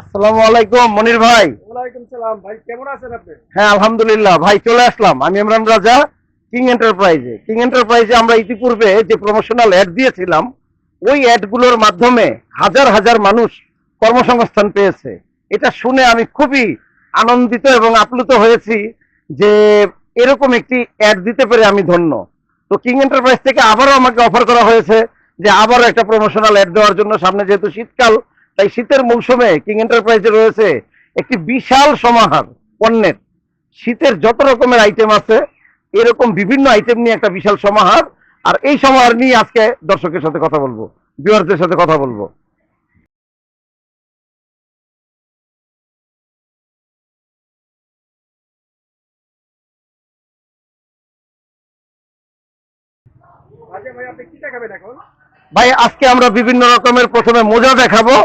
আসসালামু আলাইকুম মনির ভাই। ওয়ালাইকুম সালাম। ভাই কেমন আছেন আপনি? হ্যাঁ আলহামদুলিল্লাহ। ভাই চলে আসলাম। আমি ইমরান রাজা কিং এন্টারপ্রাইজে কিং এন্টারপ্রাইজে আমরা ইতিপূর্বে যে প্রমোশনাল অ্যাড দিয়েছিলাম ওই অ্যাডগুলোর মাধ্যমে হাজার হাজার মানুষ কর্মসংস্থান পেয়েছে। এটা শুনে আমি খুবই আনন্দিত এবং আপ্লুত হয়েছি যে এরকম একটি অ্যাড দিতে পেরে আমি ধন্য। তো কিং এন্টারপ্রাইজ থেকে আবারও আমাকে অফার করা হয়েছে যে আবারও একটা প্রমোশনাল অ্যাড দেওয়ার জন্য। সামনে যেহেতু শীতকাল তাই শীতের মৌসুমে কিং এন্টারপ্রাইজে রয়েছে একটি বিশাল সমাহার পণ্যের। শীতের যত রকমের আইটেম আছে এরকম বিভিন্ন আইটেম নিয়ে একটা বিশাল সমাহার। আর এই সমাহার নিয়ে আজকে দর্শকের সাথে কথা বলব ভিউয়ারদের সাথে কথা বলব। ভাই আজকে আমরা বিভিন্ন রকমের প্রথমে মোজা দেখাবো।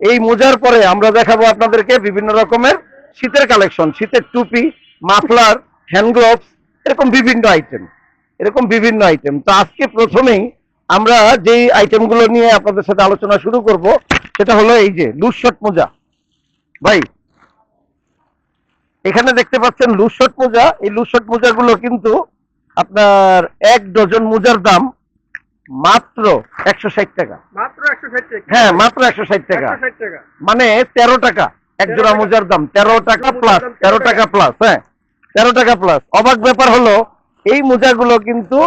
এই মোজার পরে আমরা দেখাবো আপনাদেরকে বিভিন্ন রকমের শীতের কালেকশন, শীতের টুপি, মাফলার, হ্যান্ড গ্লোভস, এরকম বিভিন্ন আইটেম এরকম বিভিন্ন আইটেম তো আজকে প্রথমেই আমরা যেই আইটেমগুলো নিয়ে আপনাদের সাথে আলোচনা শুরু করব, সেটা হলো এই যে শর্ট মোজা। ভাই, এখানে দেখতে পাচ্ছেন শর্ট মোজা। এই লুজ শর্ট মোজাগুলো কিন্তু আপনার এক ডজন মোজার দাম মাত্র একশো ষাট টাকা। মাত্র একশো ষাট টাকা। হ্যাঁ মাত্র একশো ষাট টাকা। মানে তেরো টাকা। এক জোড়া। মোজার দাম। তেরো টাকা প্লাস তেরো টাকা। প্লাস হ্যাঁ। তেরো টাকা প্লাস অবাক ব্যাপার হলো এই মোজাগুলো কিন্তু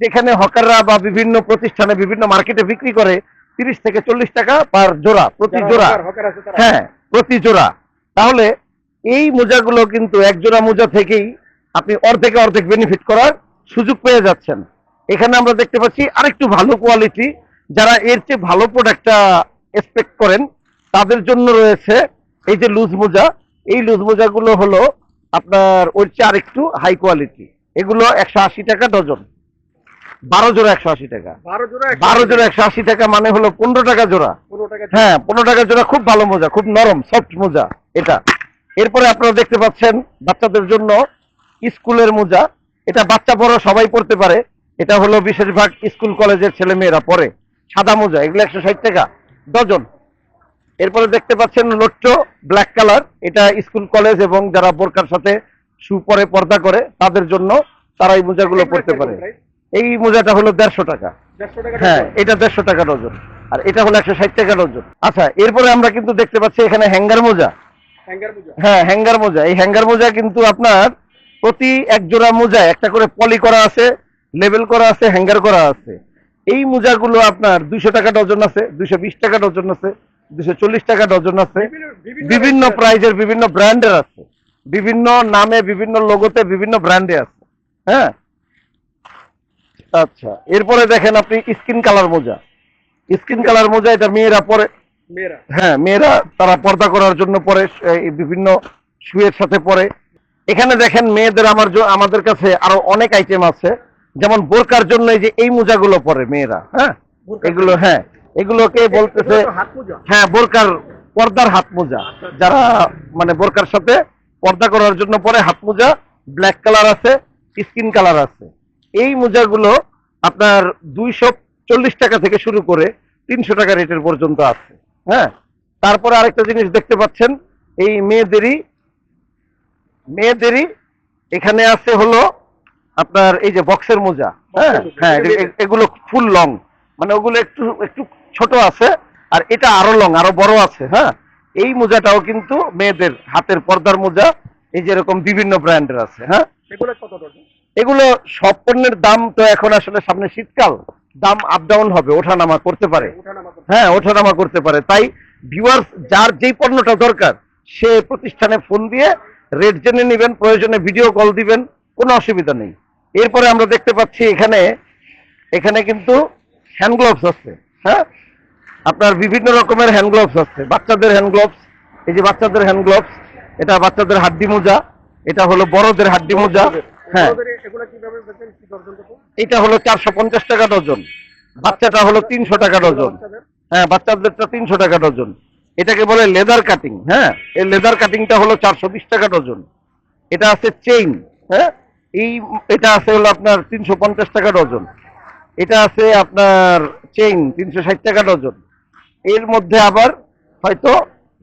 যেখানে হকাররা বা বিভিন্ন প্রতিষ্ঠানে বিভিন্ন মার্কেটে বিক্রি করে তিরিশ থেকে চল্লিশ টাকা পার জোড়া প্রতি জোড়া। হ্যাঁ প্রতি জোড়া। তাহলে এই মোজাগুলো কিন্তু এক জোড়া মোজা থেকেই আপনি অর্ধেকে অর্ধেক বেনিফিট করার সুযোগ পেয়ে যাচ্ছেন। এখানে আমরা দেখতে পাচ্ছি আরেকটু ভালো কোয়ালিটি যারা এর চেয়ে ভালো প্রোডাক্টটা এক্সপেক্ট করেন তাদের জন্য রয়েছে এই যে লুজ মোজা। এই লুজ মোজাগুলো হলো আপনার ওর চেয়ে আরেকটু হাই কোয়ালিটি এগুলো একশো আশি টাকা ডজন। বারো জোড়া একশো আশি টাকা। বারো জোড়া একশো বারো জোড়া একশো আশি টাকা মানে হলো পনেরো টাকা জোড়া। হ্যাঁ পনেরো টাকা জোড়া খুব ভালো মোজা খুব নরম সফট মোজা এটা। এরপরে আপনারা দেখতে পাচ্ছেন বাচ্চাদের জন্য স্কুলের মোজা। এটা বাচ্চা বড় সবাই পড়তে পারে। এটা হলো বিশেষভাগ স্কুল কলেজের ছেলে মেয়েরা পরে। সাদা মোজা এগুলো একশো ষাট টাকা ডজন। এরপরে দেখতে পাচ্ছেন লোট্টো ব্ল্যাক কালার। এটা স্কুল কলেজ এবং যারা বোরকার সাথে শু পরে পর্দা করে তাদের জন্য তারা এই মোজাগুলো পড়তে পারে। এই মোজাটা হলো দেড়শো টাকা। হ্যাঁ এটা দেড়শো টাকা ডজন। আর এটা হলো একশো ষাট টাকা ডজন। আচ্ছা এরপরে আমরা কিন্তু দেখতে পাচ্ছি এখানে হ্যাঙ্গার মোজা। হ্যাঁ হ্যাঙ্গার মোজা। এই হ্যাঙ্গার মোজা কিন্তু আপনার প্রতি এক জোড়া মোজা একটা করে পলি করা আছে। লেবেল করা আছে হ্যাঙ্গার করা আছে। এই মোজাগুলো আপনার দুইশো টাকা ডজন আছে দুইশো বিশ টাকা ডজন আছে দুইশো চল্লিশ টাকা ডজন আছে। বিভিন্ন বিভিন্ন প্রাইজের বিভিন্ন ব্র্যান্ডের আছে। বিভিন্ন নামে বিভিন্ন লোগোতে বিভিন্ন ব্র্যান্ডে আছে। হ্যাঁ? আচ্ছা এরপরে দেখেন আপনি স্কিন কালার মোজা। স্কিন কালার মোজা এটা মেয়েরা পরে। হ্যাঁ মেয়েরা তারা পর্দা করার জন্য পরে বিভিন্ন শুয়ের সাথে পরে। এখানে দেখেন মেয়েদের আমার আমাদের কাছে আরও অনেক আইটেম আছে। যেমন বোরকার জন্য এই যে এই মোজাগুলো পরে মেয়েরা হ্যাঁ? এগুলো হ্যাঁ এগুলোকে বলতেছে হ্যাঁ বোরকার পর্দার হাত মোজা যারা মানে বোরকার সাথে পর্দা করার জন্য পরে হাত মোজা ব্ল্যাক কালার আছে স্কিন কালার আছে। এই মোজাগুলো আপনার দুইশো চল্লিশ টাকা থেকে শুরু করে তিনশো টাকা রেটের পর্যন্ত আছে হ্যাঁ? তারপরে আরেকটা জিনিস দেখতে পাচ্ছেন এই মেয়েদেরই মেয়েদেরই এখানে আছে হলো আপনার এই যে বক্সের মোজা হ্যাঁ? হ্যাঁ এগুলো ফুল লং। মানে ওগুলো একটু একটু ছোট আছে আর এটা আরও লং আরও বড় আছে হ্যাঁ? এই মোজাটাও কিন্তু মেয়েদের হাতের পর্দার মোজা এই যেরকম বিভিন্ন ব্র্যান্ডের আছে হ্যাঁ? এগুলো সব পণ্যের দাম তো এখন আসলে সামনে শীতকাল দাম আপ ডাউন হবে ওঠানামা করতে পারে। হ্যাঁ ওঠানামা করতে পারে। তাই ভিউয়ার্স যার যেই পণ্যটা দরকার সে প্রতিষ্ঠানে ফোন দিয়ে রেট জেনে নেবেন প্রয়োজনে ভিডিও কল দিবেন। কোনো অসুবিধা নেই। এরপরে আমরা দেখতে পাচ্ছি এখানে এখানে কিন্তু হ্যান্ড গ্লোভস আছে হ্যাঁ? আপনার বিভিন্ন রকমের হ্যান্ড গ্লোভস আছে। বাচ্চাদের হ্যান্ড গ্লোভস এই যে বাচ্চাদের হ্যান্ড গ্লোভস এটা বাচ্চাদের হাড্ডি মোজা, এটা হলো বড়দের হাড্ডি মোজা হ্যাঁ। এটা হলো চারশো পঞ্চাশ টাকা ডজন। বাচ্চাটা হলো তিনশো টাকা ডজন। হ্যাঁ বাচ্চাদেরটা তিনশো টাকা ডজন। এটাকে বলে লেদার কাটিং হ্যাঁ? এই লেদার কাটিংটা হলো চারশো বিশ টাকা ডজন। এটা আছে চেইন হ্যাঁ? এই এটা আছে হলো আপনার তিনশো পঞ্চাশ টাকা ডজন। এটা আছে আপনার চেইন, তিনশো ষাট টাকা ডজন। এর মধ্যে আবার হয়তো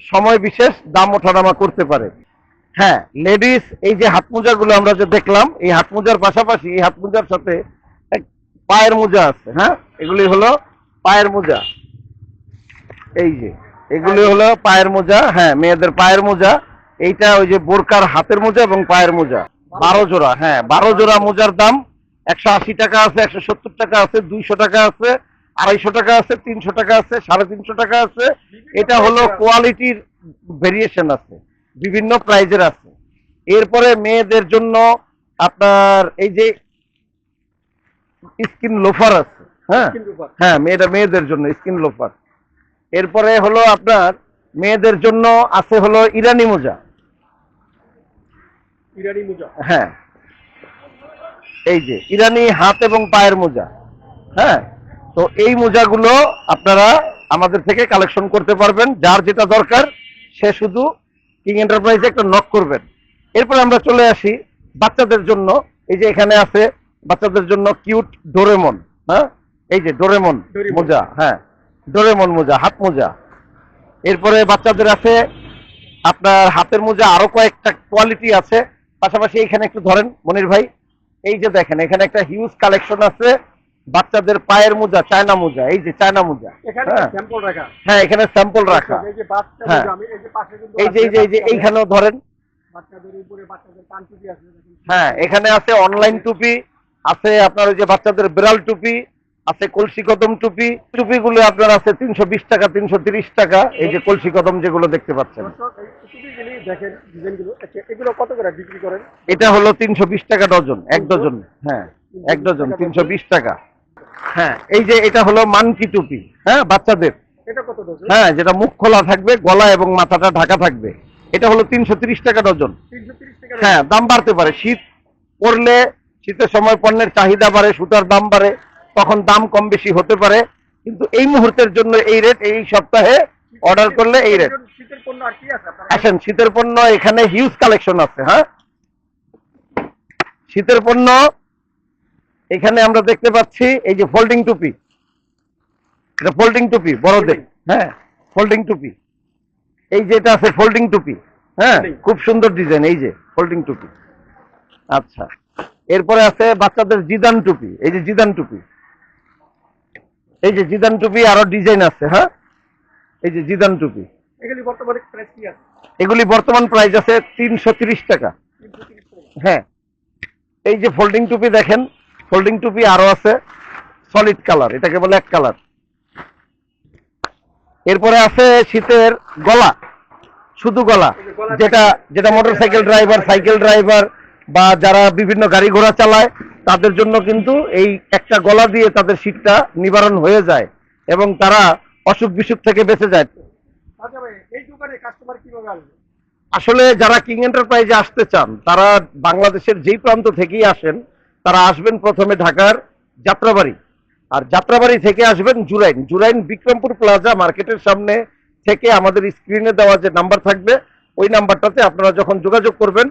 সময় বিশেষ দাম ওঠানামা করতে পারে। হ্যাঁ লেডিস, এই যে হাত মোজাগুলো আমরা যে দেখলাম, এই হাত মোজার পাশাপাশি, এই হাত মোজার সাথে পায়ের মোজা আছে হ্যাঁ? এগুলি হলো পায়ের মোজা। এই যে, এগুলি হলো পায়ের মোজা হ্যাঁ মেয়েদের পায়ের মোজা। এইটা ওই যে বোরকার হাতের মোজা এবং পায়ের মোজা। বারো জোড়া। হ্যাঁ বারো জোড়া মোজার দাম একশো আশি টাকা আছে একশো সত্তর টাকা আছে দুইশো টাকা আছে আড়াইশো টাকা আছে তিনশো টাকা আছে সাড়ে তিনশো টাকা আছে। এটা হলো কোয়ালিটির ভেরিয়েশন আছে বিভিন্ন প্রাইজের আছে। এরপরে মেয়েদের জন্য আপনার এই যে স্কিন লোফার আছে হ্যাঁ? হ্যাঁ মেয়েটা মেয়েদের জন্য স্কিন লোফার। এরপরে হলো আপনার মেয়েদের জন্য আছে হলো ইরানি মোজা। ইরানি মোজা। হ্যাঁ। এই যে ইরানি হাত এবং পায়ের মোজা। হ্যাঁ? তো এই মোজাগুলো আপনারা আমাদের থেকে কালেকশন করতে পারবেন। যার যেটা দরকার সে শুধু কিং এন্টারপ্রাইজে একটা নক করবেন। এরপর আমরা চলে আসি বাচ্চাদের জন্য। এই যে এখানে আছে বাচ্চাদের জন্য কিউট ডোরেমন হ্যাঁ? এই যে ডোরেমন ডোরেমন। মোজা হ্যাঁ। ডোরেমন মোজা হাত মোজা। এরপরে বাচ্চাদের আছে আপনার হাতের মোজা আরও কয়েকটা কোয়ালিটি আছে। পাশাপাশি এখানে একটু ধরেন মনির ভাই এই যে দেখেন এখানে একটা হিউজ কালেকশন আছে বাচ্চাদের পায়ের মোজা চায়না মোজা এই যে চায়না মোজা হ্যাঁ হ্যাঁ এখানে স্যাম্পল রাখা এই যে হ্যাঁ। এই যে এই যে এই যে এইখানেও ধরেন। হ্যাঁ এখানে আছে অনলাইন টুপি আছে আপনার ওই যে বাচ্চাদের বিড়াল টুপি আছে কলসি কদম টুপি। টুপিগুলো আপনার আছে তিনশো বিশ টাকা তিনশো তিরিশ টাকা। এই যে কলসি কদম যেগুলো দেখতে পাচ্ছেন। আচ্ছা এটা হলো তিনশো বিশ টাকা ডজন এক ডজন হ্যাঁ এক ডজন তিনশো বিশ টাকা। হ্যাঁ এই যে এটা হলো মানকি টুপি হ্যাঁ বাচ্চাদের। এটা কত ডজন? হ্যাঁ যেটা মুখ খোলা থাকবে গলা এবং মাথাটা ঢাকা থাকবে। এটা হলো তিনশো তিরিশ টাকা ডজন। হ্যাঁ দাম বাড়তে পারে। শীত পড়লে শীতের সময় পণ্যের চাহিদা বাড়ে সুতার দাম বাড়ে। তখন দাম কম বেশি হতে পারে কিন্তু এই মুহূর্তের জন্য এই রেট এই সপ্তাহে অর্ডার করলে এই রেট আসেন শীতের পণ্য এখানে হিউজ কালেকশন আছে হ্যাঁ? শীতের পণ্য এখানে আমরা দেখতে পাচ্ছি এই যে ফোল্ডিং টুপি। এটা ফোল্ডিং টুপি বড়দের। হ্যাঁ ফোল্ডিং টুপি। এই যে এটা আছে ফোল্ডিং টুপি হ্যাঁ? খুব সুন্দর ডিজাইন এই যে ফোল্ডিং টুপি। আচ্ছা। এরপরে আছে বাচ্চাদের জিদান টুপি এই যে জিদান টুপি। এই যে জিদান টুপি আরও ডিজাইন আছে হ্যাঁ? এই যে জিদান টুপি। এগুলি বর্তমানে প্রাইস কি আছে? এগুলি বর্তমান প্রাইস আছে তিনশো টাকা। হ্যাঁ। এই যে ফোল্ডিং টুপি দেখেন ফোল্ডিং টুপি আরও আছে সলিড কালার এটাকে বলে এক কালার এরপরে আছে শীতের গলা শুধু গলা যেটা যেটা মোটরসাইকেল ড্রাইভার সাইকেল ড্রাইভার বা যারা বিভিন্ন গাড়ি ঘোড়া চালায় তাদের জন্য কিন্তু এই একটা গলা দিয়ে তাদের শীতটা নিবারণ হয়ে যায় এবং তারা অসুখ বিসুখ থেকে বেঁচে যায়। আচ্ছা আসলে যারা কিং এন্টারপ্রাইজে আসতে চান তারা বাংলাদেশের যেই প্রান্ত থেকেই আসেন তারা আসবেন প্রথমে ঢাকার যাত্রাবাড়ি। আর যাত্রাবাড়ি থেকে আসবেন জুরাইন। জুরাইন বিক্রমপুর প্লাজা মার্কেটের সামনে থেকে আমাদের স্ক্রিনে দেওয়া যে নাম্বার থাকবে ওই নাম্বারটাতে আপনারা যখন যোগাযোগ করবেন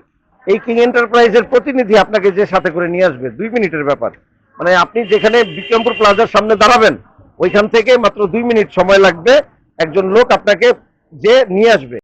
এই কিং এন্টারপ্রাইজের প্রতিনিধি আপনাকে যে সাথে করে নিয়ে আসবে, দুই মিনিটের ব্যাপার। মানে আপনি যেখানে বিক্রমপুর প্লাজার সামনে দাঁড়াবেন, ওইখান থেকে মাত্র দুই মিনিট সময় লাগবে, একজন লোক আপনাকে যে নিয়ে আসবে।